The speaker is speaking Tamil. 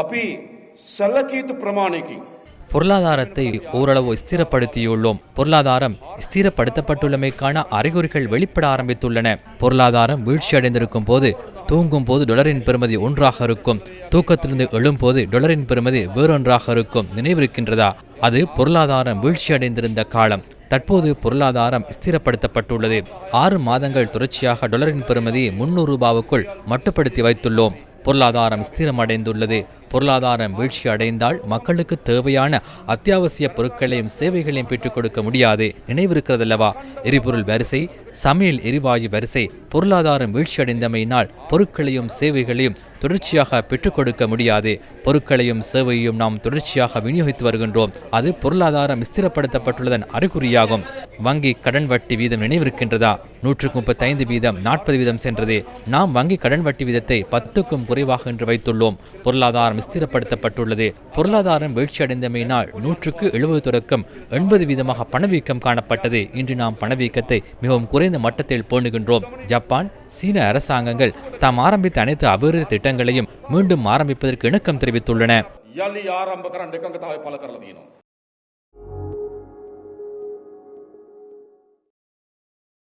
அப்பி சல்லகீத் பிரமாணிக்கு. பொருளாதாரத்தை ஓரளவு ஸ்திரப்படுத்தியுள்ளோம். பொருளாதாரம் ஸ்திரப்படுத்தப்பட்டுள்ளமைக்கான அறிகுறிகள் வெளிப்பட ஆரம்பித்துள்ளன. பொருளாதாரம் வீழ்ச்சியடைந்திருக்கும் போது தூங்கும் போது டொலரின் பெருமதி ஒன்றாக இருக்கும். தூக்கத்திலிருந்து எழும்போது டொலரின் பெருமதி வேறொன்றாக இருக்கும். நினைவிருக்கின்றதா? அது பொருளாதாரம் வீழ்ச்சியடைந்திருந்த காலம். தற்போது பொருளாதாரம் ஸ்திரப்படுத்தப்பட்டுள்ளது. ஆறு மாதங்கள் தொடர்ச்சியாக டொலரின் பெறுமதி முன்னூறு ரூபாவுக்குள் மட்டுப்படுத்தி வைத்துள்ளோம். பொருளாதாரம் ஸ்திரமடைந்துள்ளது. பொருளாதாரம் வீழ்ச்சி அடைந்தால் மக்களுக்கு தேவையான அத்தியாவசிய பொருட்களையும் சேவைகளையும் பெற்றுக் கொடுக்க முடியாது. நினைவிருக்கிறதல்லவா? எரிபொருள் வரிசை சமையல் எரிவாயு வரிசை பொருளாதாரம் வீழ்ச்சியடைந்தமையினால் பொருட்களையும் சேவைகளையும் தொடர்ச்சியாக பெற்றுக் கொடுக்க முடியாது. பொருட்களையும் சேவையும் நாம் தொடர்ச்சியாக விநியோகித்து வருகின்றோம். அது பொருளாதாரம் ஸ்திரப்படுத்தப்பட்டுள்ளதன் அறிகுறியாகும். வங்கி கடன் வட்டி வீதம் நினைவிருக்கின்றதா? நூற்றுக்கு முப்பத்தைந்து வீதம் நாற்பது வீதம் சென்றது. நாம் வங்கி கடன் வட்டி வீதத்தை பத்துக்கும் குறைவாக என்று வைத்துள்ளோம். பொருளாதாரம் ஸ்திரப்படுத்தப்பட்டுள்ளது. பொருளாதாரம் வீழ்ச்சியடைந்தமையினால் நூற்றுக்கு எழுபது தொடக்கம் எண்பது வீதமாக பணவீக்கம் காணப்பட்டது. இன்று நாம் பணவீக்கத்தை மிகவும் குறைந்த மட்டத்தில் பேணுகின்றோம். ஜப்பான் சீன அரசாங்கங்கள் தாம் ஆரம்பித்த அனைத்து அபிவிருத்தி திட்டங்களையும் மீண்டும் ஆரம்பிப்பதற்கு இணக்கம் தெரிவித்துள்ளன.